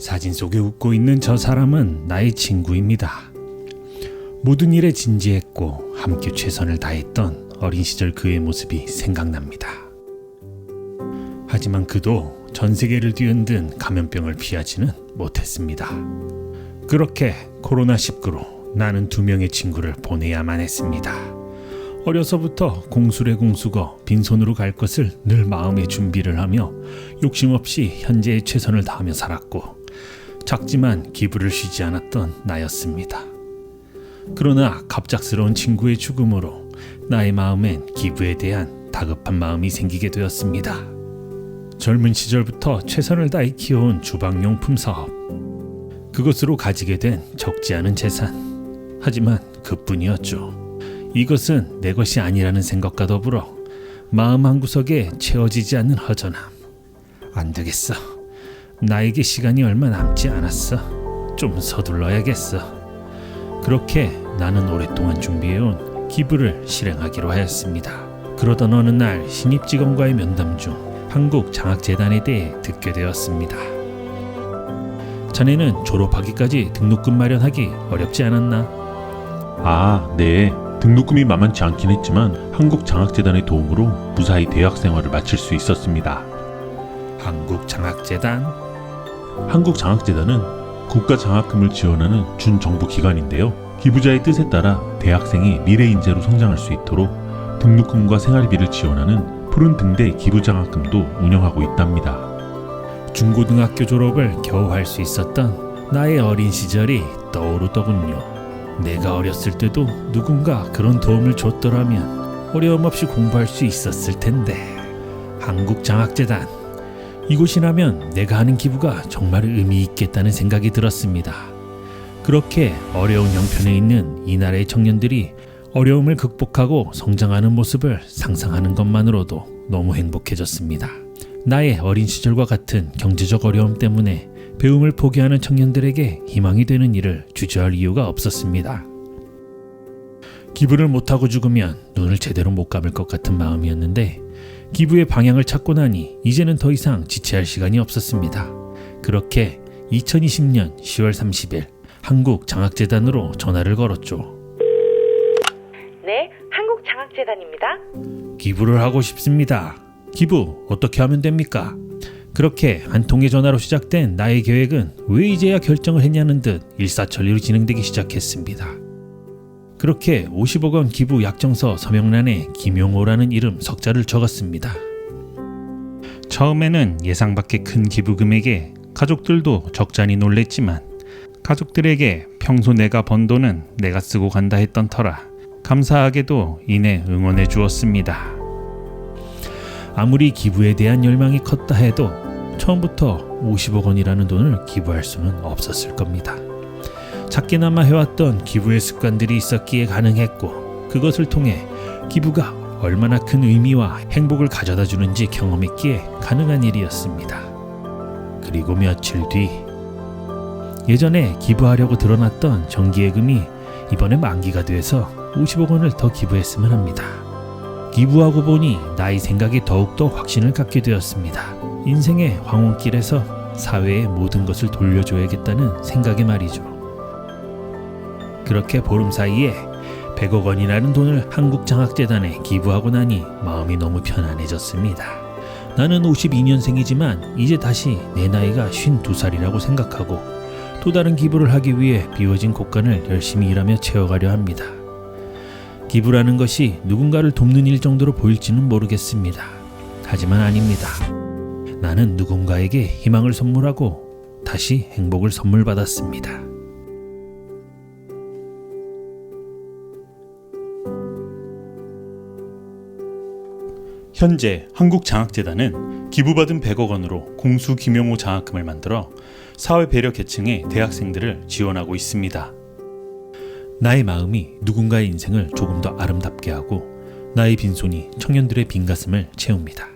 사진 속에 웃고 있는 저 사람은 나의 친구입니다. 모든 일에 진지했고 함께 최선을 다했던 어린 시절 그의 모습이 생각납니다. 하지만 그도 전 세계를 뒤흔든 감염병을 피하지는 못했습니다. 그렇게 코로나19로 나는 두 명의 친구를 보내야만 했습니다. 어려서부터 공술의 공수거 빈손으로 갈 것을 늘 마음의 준비를 하며 욕심 없이 현재의 최선을 다하며 살았고 작지만 기부를 쉬지 않았던 나였습니다. 그러나 갑작스러운 친구의 죽음으로 나의 마음엔 기부에 대한 다급한 마음이 생기게 되었습니다. 젊은 시절부터 최선을 다해 키워온 주방용품 사업. 그것으로 가지게 된 적지 않은 재산. 하지만 그뿐이었죠. 이것은 내 것이 아니라는 생각과 더불어 마음 한구석에 채워지지 않는 허전함. 안 되겠어. 나에게 시간이 얼마 남지 않았어. 좀 서둘러야겠어. 그렇게 나는 오랫동안 준비해온 기부를 실행하기로 하였습니다. 그러던 어느 날 신입 직원과의 면담 중 한국 장학재단에 대해 듣게 되었습니다. 자네는 졸업하기까지 등록금 마련하기 어렵지 않았나? 아, 네. 등록금이 만만치 않긴 했지만 한국 장학재단의 도움으로 무사히 대학 생활을 마칠 수 있었습니다. 한국 장학재단 한국장학재단은 국가장학금을 지원하는 준정부 기관인데요. 기부자의 뜻에 따라 대학생이 미래 인재로 성장할 수 있도록 등록금과 생활비를 지원하는 푸른 등대 기부장학금도 운영하고 있답니다. 중고등학교 졸업을 겨우 할 수 있었던 나의 어린 시절이 떠오르더군요. 내가 어렸을 때도 누군가 그런 도움을 줬더라면 어려움 없이 공부할 수 있었을 텐데. 한국장학재단 이곳이라면 내가 하는 기부가 정말 의미 있겠다는 생각이 들었습니다. 그렇게 어려운 형편에 있는 이 나라의 청년들이 어려움을 극복하고 성장하는 모습을 상상하는 것만으로도 너무 행복해졌습니다. 나의 어린 시절과 같은 경제적 어려움 때문에 배움을 포기하는 청년들에게 희망이 되는 일을 주저할 이유가 없었습니다. 기부를 못하고 죽으면 눈을 제대로 못 감을 것 같은 마음이었는데 기부의 방향을 찾고 나니 이제는 더 이상 지체할 시간이 없었습니다. 그렇게 2020년 10월 30일 한국 장학재단으로 전화를 걸었죠. 네, 한국장학재단입니다. 기부를 하고 싶습니다. 기부 어떻게 하면 됩니까? 그렇게 한 통의 전화로 시작된 나의 계획은 왜 이제야 결정을 했냐는 듯 일사천리로 진행되기 시작했습니다. 그렇게 50억 원 기부 약정서 서명란에 김용호라는 이름 석자를 적었습니다. 처음에는 예상 밖의 큰 기부 금액에 가족들도 적잖이 놀랬지만 가족들에게 평소 내가 번 돈은 내가 쓰고 간다 했던 터라 감사하게도 이내 응원해 주었습니다. 아무리 기부에 대한 열망이 컸다 해도 처음부터 50억 원이라는 돈을 기부할 수는 없었을 겁니다. 작게나마 해왔던 기부의 습관들이 있었기에 가능했고 그것을 통해 기부가 얼마나 큰 의미와 행복을 가져다 주는지 경험했기에 가능한 일이었습니다. 그리고 며칠 뒤 예전에 기부하려고 드러났던 정기예금이 이번에 만기가 돼서 50억 원을 더 기부했으면 합니다. 기부하고 보니 나의 생각에 더욱더 확신을 갖게 되었습니다. 인생의 황혼길에서 사회의 모든 것을 돌려줘야겠다는 생각에 말이죠. 그렇게 보름 사이에 100억 원이라는 돈을 한국장학재단에 기부하고 나니 마음이 너무 편안해졌습니다. 나는 52년생이지만 이제 다시 내 나이가 52살이라고 생각하고 또 다른 기부를 하기 위해 비워진 곳간을 열심히 일하며 채워가려 합니다. 기부라는 것이 누군가를 돕는 일 정도로 보일지는 모르겠습니다. 하지만 아닙니다. 나는 누군가에게 희망을 선물하고 다시 행복을 선물 받았습니다. 현재 한국장학재단은 기부받은 100억 원으로 공수 김용호 장학금을 만들어 사회 배려 계층의 대학생들을 지원하고 있습니다. 나의 마음이 누군가의 인생을 조금 더 아름답게 하고 나의 빈손이 청년들의 빈 가슴을 채웁니다.